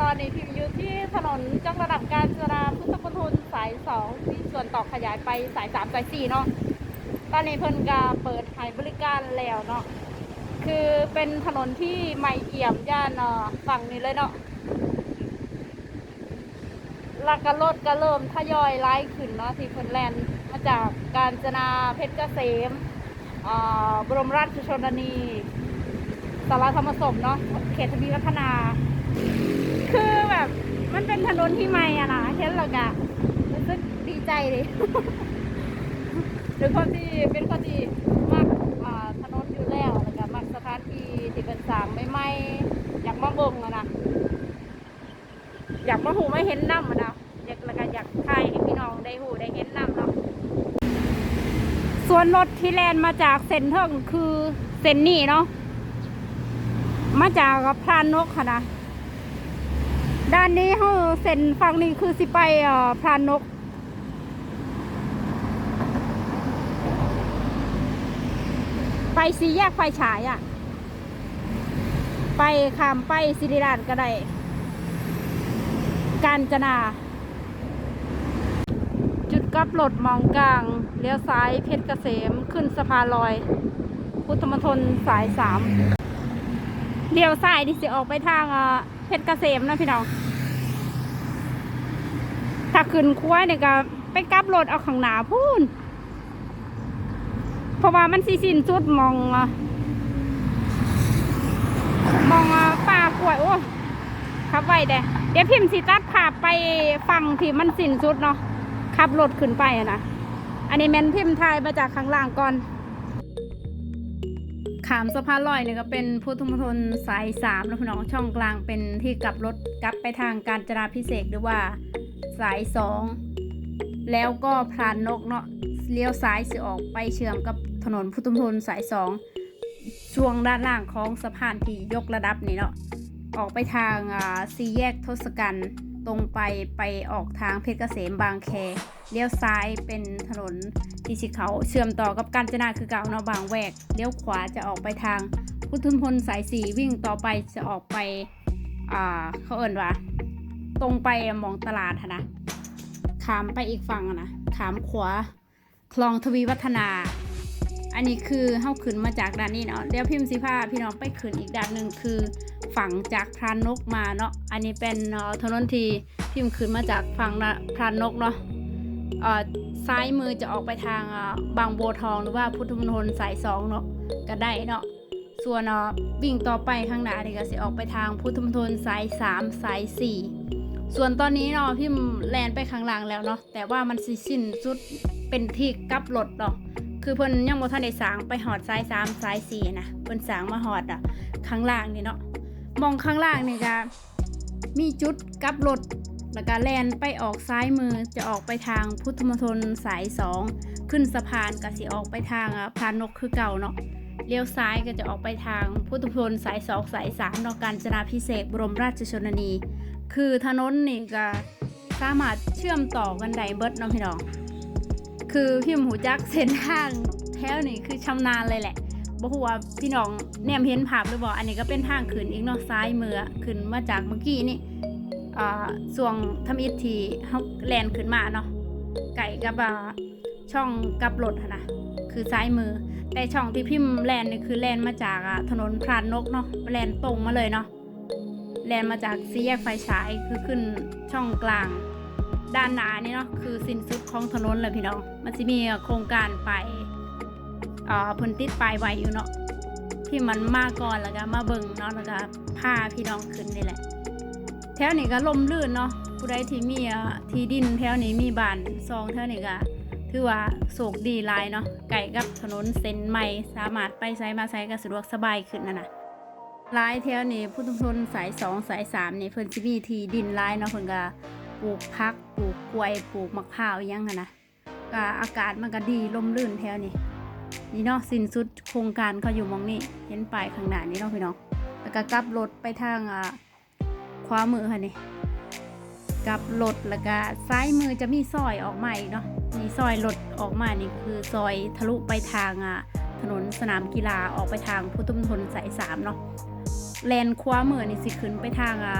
ตอนนี้พิมพ์อยู่ที่ถนนจังระดับการจราพุทธมณฑลสายสองที่ส่วนต่อขยายไปสายสามสายสี่เนาะตอนนี้เพิ่นก็เปิดให้บริการแล้วเนาะคือเป็นถนนที่ใหม่เอี่ยมย่านเนาะฝั่งนี้เลยเนาะล้วก็รถก็เริ่มทยอยไล่ขึ้นเนาะที่เพิ่นแลนด์มาจากการจนาเพชรเกษมบรมราชชนนีสารธรรมสมเนาะเขตทวีวัฒนา แบบมันเป็นถนนที่ใหม่อะนะเห็นแล้วก็รู้สึกดีใจเลยหรือคนที่เป็นคนที่มักถนนอยู่แล้วแล้วก็มักสถานที่ที่เป็นสร้างใหม่ๆอยากมาเบิ่งอะนะอยากมาหูไม่เห็นน้ำอะนะอยากแล้วก็อยากถ่ายให้พี่น้องได้หูได้เห็นน้ำเนาะส่วนรถที่แลนมาจากเซนเทิงคือเซนนี่เนาะมาจากพรานนกค่ะนะ ด้านนี้เขาเส้นฝั่งนี้คือสิไปอ่อพรานนก ไปสีแยกไฟฉายอะ่ะ ไปขามไปสิริราชก็ได้ การจนา จุดกลับรถมองกลาง เลี้ยวซ้ายเพชรเกษมขึ้นสะพานลอย พุทธมณฑลสายสามเลี้ยวซ้ายที่สิออกไปทางอ่อ เพชรเกษมนะพี่น้องถ้าขึ้นคุ้ยเนี่ยก็ไปกลับรถเอาข้างหน้าพูนเพราะว่ามันสิสินสุดมองมองเอ่อป่ากล้วยโอ้ขับไว้เด้เดี๋ยวพิมพ์สิตัดภาไปฟังที่มันสินสุดเนาะขับรถขึ้นไปอะนะอันนี้แมนพิมพ์ถ่ายมาจากข้างล่างก่อน ขามสะพานลอยเนี่ยก็เป็นพุทธมณฑลสายสามนะพี่น้องช่องกลางเป็นที่กลับรถกลับไปทางการจราพิเศษหรือว่าสายสองแล้วก็พรานนกเนาะเลี้ยวซ้ายสิออกไปเชื่อมกับถนนพุทธมณฑลสายสองช่วงด้านล่างของสะพานที่ยกระดับนี่เนาะออกไปทางสี่แยกทศกัณฐ์ ตรงไปไปออกทางเพชรเกษมบางแคเลี้ยวซ้ายเป็นถนนที่สิเขาเชื่อมต่อกับกาญจนาคือเก่าเนาะบางแวกเลี้ยวขวาจะออกไปทางพุทธมณฑลสายสีวิ่งต่อไปจะออกไปอ่าเขาเอ่นว่าตรงไปมองตลาดนะขามไปอีกฝั่งนะขามขวาคลองทวีวัฒนา อันนี้คือเข้าขึ้นมาจากด้านนี้เนาะเดี๋ยวพิมพ์สิพาพี่น้องไปขึ้นอีกด้านหนึ่งคือ ฝั่งจากพรานนกมาเนาะ อันนี้เป็นเอ่อถนนที่พิมพ์ขึ้นมาจากฝั่งพรานนกเนาะเอ่อซ้ายมือจะออกไปทางบางโบทองหรือว่าพุทธมณฑลสายสองเนาะก็ได้เนาะ ส่วนเอ่อวิ่งต่อไปข้างหน้านี่ก็สิออกไปทางพุทธมณฑลสายสามสายสี่ส่วนตอนนี้เนาะพี่มแลนไปข้างหลังแล้วเนาะ แต่ว่ามันสิสิ้นสุดเป็นที่กลับรถเนาะคือเพิ่นยังบ่ทันได้สางไปหอดสายสามสายสี่นะเพิ่นสางมาหอดอะข้างล่างนี่เนาะ มองข้างล่างนี่ก็มีจุดกลับรถแล้วก็แลนไปออกซ้ายมือจะออกไปทางพุทธมณฑลสายสองขึ้นสะพานก็สิออกไปทางพานนกคือเก่าเนาะเลี้ยวซ้ายก็จะออกไปทางพุทธมณฑลสายสองสายสามเนาะการจนาพิเศษบรมราชชนนี คือถนนนี่ก็สามารถเชื่อมต่อกันได้เบิดเนาะพี่น้อง คือพี่หมูจักเส้นทางแถวนี่คือชำนาญเลยแหละ บ่ฮู้ว่าพี่น้องแนมเห็นภาพหรือบ่อันนี้ก็เป็นทางขึ้นอีกเนาะซ้ายมือขึ้นมาจากเมื่อกี้นี่อ่าส่วงทำอิฐที่เฮาแลนขึ้นมาเนาะไก่กับอ่าช่องกับรถนะคือซ้ายมือ แต่ช่องที่พิมพ์แลนนี่คือแลนมาจากถนนพรานนกเนาะแลนตรงมาเลยเนาะแลนมาจากสี่แยกไฟฉายคือขึ้นช่องกลาง ด้านหน้านี่เนาะคือสิ้นสุดของถนนเลยพี่น้องมันจะมีโครงการไป อ่าเพิ่นติดปลายไว้อยู่เนาะที่มันมาก่อนแล้วก็มาเบิ่งเนาะแล้วก็พาพี่น้องขึ้นนี่แหละ แถวนี้ก็ลมลื่นเนาะผู้ใดที่มีที่ดินแถวนี้มีบ้านซองแถวนี้ก็ถือว่าโศกดีหลายเนาะไก่กับถนนเส้นใหม่สามารถไปใช้มาใช้ก็สะดวกสบายขึ้นนะนะลายแถวนี้พุทธมณฑลสายสองสายสามนี่เพิ่นสิมีที่ดินลายเนาะเพิ่นก็ปลูกพักปลูกกล้วยปลูกมะพร้าวยังหั้นนะก็อากาศมันก็ดีลมลื่นแถวนี้ นี่เนาะสิ้นสุดโครงการเขาอยู่มองนี้เห็นป้ายข้างหน้านี่เนาะพี่น้องแล้วก็กลับรถไปทางอ่าขวามือค่ะนี่กลับรถแล้วก็ซ้ายมือจะมีซอยออกมาอีกเนาะมีซอยรถออกมานี่คือซอยทะลุไปทางอะถนนสนามกีฬาออกไปทางพุทธมณฑลสายสามเนาะแลนขวามือนี่สิขึ้นไปทางอะ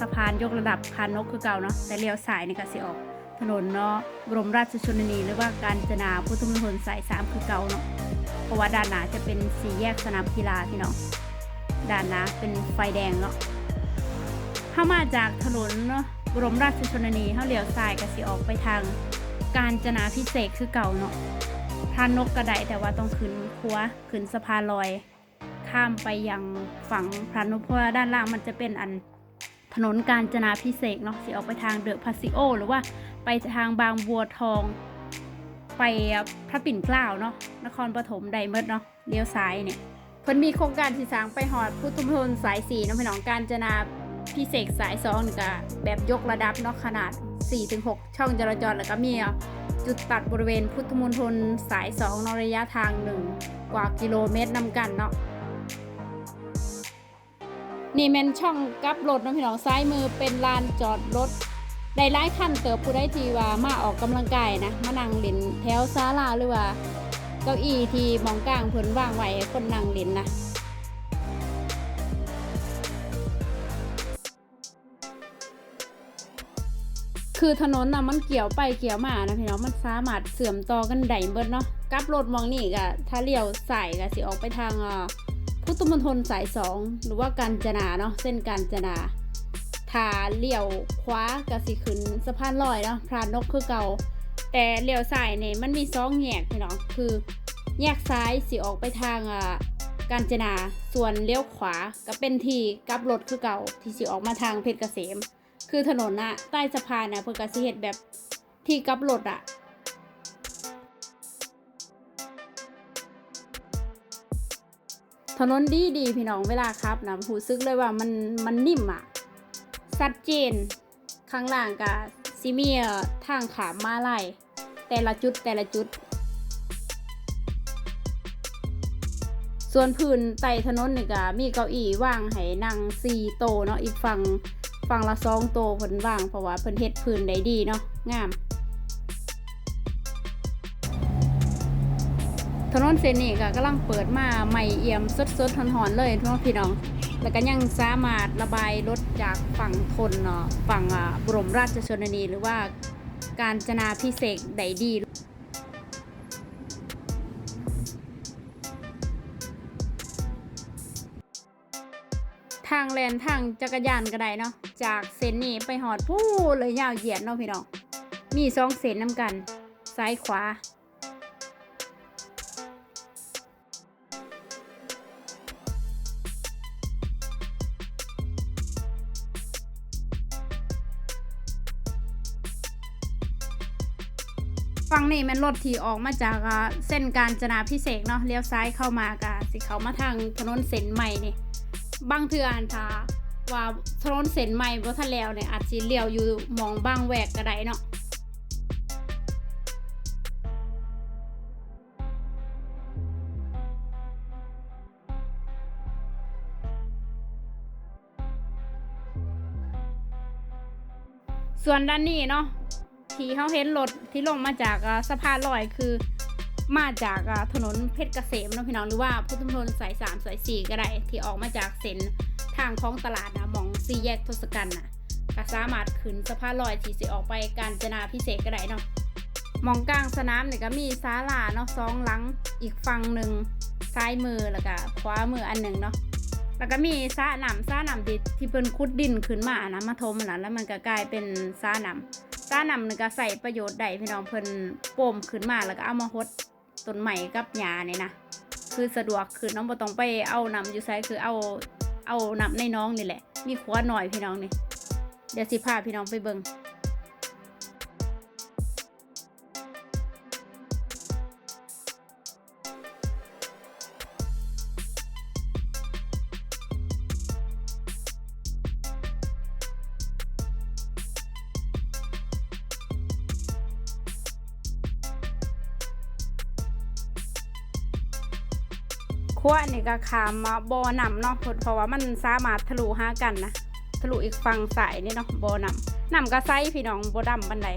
สะพานยกระดับพานนกคือเก่าเนาะแต่เลี้ยวซ้ายนี่ก็สิออก ถนนเนาะบรมราชชนนีหรือว่าการจนาพุทธมณฑลสายสามคือเก่าเนาะเพราะว่าด้านหน้าจะเป็นสี่แยกสนามกีฬาพี่น้องด้านหน้าเป็นไฟแดงเนาะเข้ามาจากถนนเนาะบรมราชชนนีเข้าเลี้ยวซ้ายก็สิออกไปทางการจนาพิเศษคือเก่าเนาะพานนกกระไดแต่ว่าต้องขึ้นคัวขึ้นสะพานลอย ข้ามไปยังฝั่งพระนพเพราะว่าด้านล่างมันจะเป็นอัน นนการจนาพิเศษเนาะสิออกไปทางเดอะพาซิโอ หรือว่าไปทางบางบัวทอง ไปพระปิ่นเกล้าเนาะนครปฐมไดเมดเนาะเลี้ยวซ้ายเนี่ยเพิ่นมีโครงการที่สางไปหอดพุทธมณฑลสายสีเนาะพี่น้องการจนาพิเศษสายสองนี่ก็แบบยกระดับเนาะขนาด 4-6 ช่องจราจรแล้วก็มีจุดตัดบริเวณพุทธมณฑลสายสองเนระยะทางหนึ่งกว่ากิโลเมตรนำกันเนาะ นี่แมนช่องกลับรถเนาะพี่น้องซ้ายมือเป็นลานจอดรถได้หลายคันเติบผู้ได้ทีว่ามาออกกำลังกายนะมานั่งเล่นแถวศาลาหรือว่าเก้าอี้ที่มองกลางเพิ่นว่างไว้คนนั่งเล่นนะคือถนนน่ะมันเกี่ยวไปเกี่ยวมานะพี่น้องมันสามารถเสื่อมต่อกันได้เบิดเนาะกลับรถมองนี่ก็ถ้าเลี้ยวใสายก็สิออกไปทางอ่า พุทธมณฑลสายสองหรือว่าการจนาเนาะเส้นการจนาถาเลี้ยวขวากสิขึ้นสะพานลอยเนาะพรานนกคือเก่า แต่เลี้ยวซ้ายเนี่ยมันมีสองแยกพี่น้องคือแยกซ้ายสิออกไปทางอ่าการจนาส่วนเลี้ยวขวาก็เป็นที่กลับรถคือเก่าที่สิออกมาทางเพชรเกษม คือถนนนะใต้สะพานน่ะเพื่อกสิเฮ็ดแบบที่กลับรถอะ ถนนดีดีพี่น้องเวลาครับนะหูซึกเลยว่ามันมันนิ่มอะชัดเจน ข้างล่างกับซิเมียทางขามมาไล่แต่ละจุดแต่ละจุด ส่วนพื้นไต่ถนนนี่ก็มีเก้าอี้ว่างให้นั่งสี่โตเนาะอีกฝั่งฝั่งละสองโตเพิ่นว่างเพราะว่าเพิ่นเฮ็ดพื้นได้ดีเนาะงาม ถนนเส้นนี้ก็กำลังเปิดมาใหม่เอี่ยมสดๆหอนๆเลยทุกพี่น้อง แล้วก็ยังสามารถระบายรถจากฝั่งทนเนาะฝั่งบรมราชชนนีหรือว่าการจนาพิเศษได้ดีทางแลนทางจักรยานก็ได้เนาะจากเส้นนี้ไปหอดพู้เลยยาวเหยียดเนาะพี่น้อง มีสองเส้นน้ำกัน ซ้ายขวา นี้มันรถที่ออกมาจากเส้นการจนาพิเศษเนาะเลี้ยวซ้ายเข้ามากะสิเขามาทางถนนเส้นใหม่นี่บางเทื่ออันทาว่าถนนเส้นใหม่บ่ทันแล้วเนี่ยอาจสิเลี้ยวอยู่มองบางแหวกก็ได้เนาะส่วนด้านนี้เนาะ ที่เขาเห็นรถที่ลงมาจากสะพานลอยคือ มาจากถนนเพชรเกษมนะพี่น้องหรือว่าพุทธมณฑลสายสามสายสี่ก็ได้ที่ออกมาจากเส้นทางคลองตลาดนะมองสี่แยกทศกัณฐ์นะก็สามารถขึ้นสะพานลอยที่สิออกไปการจนาพิเศษก็ได้เนาะมองกลางสนามเนี่ยก็มีศาลาเนาะสองหลังอีกฝั่งหนึ่งซ้ายมือแล้วก็ขวามืออันหนึ่งเนาะแล้วก็มีสระน้ำสระน้ำที่ที่เพิ่นขุดดินขึ้นมานะมาทมนะแล้วมันก็กลายเป็นสระน้ำ ถ้านำหนี่ก็ใส่ประโยชน์ได้พี่น้องเพิ่นโป่มขึ้นมาแล้วก็เอามาฮดต้นใหม่กับหญ้านี่นะคือสะดวกคือน้องบ่ต้องไปเอาน้ำอยู่ไซคือเอาเอาน้ำในน้องนี่แหละ มีขวาหน่อยพี่น้องนี่เดี๋ยวสิพาพี่น้องไปเบิ่ง ขั้วนี่ก็ขามมาบอนำเนาะเพราะว่ามันสามารถทะลุหากันนะทะลุอีกฝั่งสายนี่เนาะบอนำนำก็ไซพี่น้องบดำบันได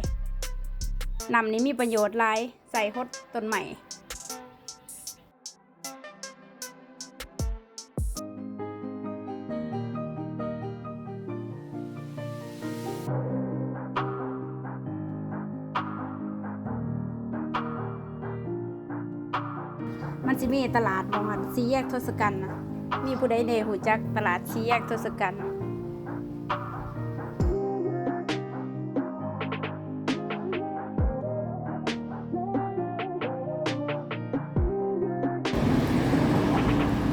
นำนี้มีประโยชน์หลายใส่ฮดต้นใหม่ มันจะมีตลาดบางวันสีแยกทศกัณฐ์นะมีผู้ใดเนหูจักตลาดสีแยกทศกัณฐ์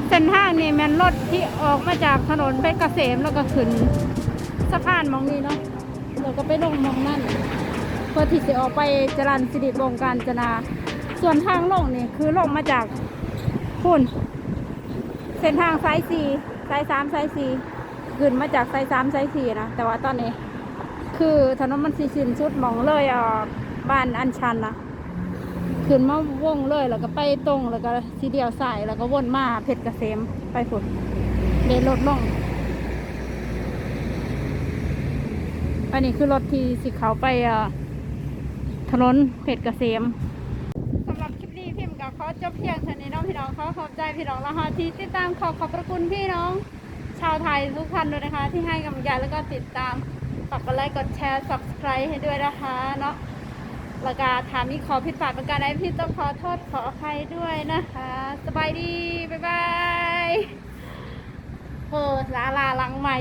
เส้นทางนี่แมันรถที่ออกมาจากถนนเพชรเกษมแล้วก็ขึ้นสะพานมองนี้เนาะแล้วก็ไปลงมองนั่นเพื่อที่จะออกไปจรันสิริวงการจนา ส่วนทางลงนี่คือลงมาจากพุ่นเส้นทางสายสี่สายสามสายสี่ขึ้นมาจากสายสามสายสี่นะแต่ว่าตอนนี้ คือถนนมันสีสินสุดมองเลยอะบ้านอันชันนะขึ้นมาวงเลยแล้วก็ไปตรงแล้วก็สีเดียวสายแล้วก็วนมาเพชรเกษมไปพุ่นเดินรถลงอันนี้คือรถที่สิเขาไปถนนเพชรเกษม จบเพียงเท่านี้เน้องพี่น้องขอขอบใจพี่น้องและฮะที่ติดตามขอขอบพระคุณพี่น้อง ชาวไทยทุกท่านด้วยนะคะ ที่ให้กำลังใจแล้วก็ติดตามฝากกดไลค์กดแชร์ subscribe ให้ด้วยนะคะเนาะแล้วก็ถามมีขอผิดพลาดประการใดพี่ต้องขอโทษขออภัยด้วยนะคะ สบายดี บ๊ายบายโอ้ลาลาลังใหม่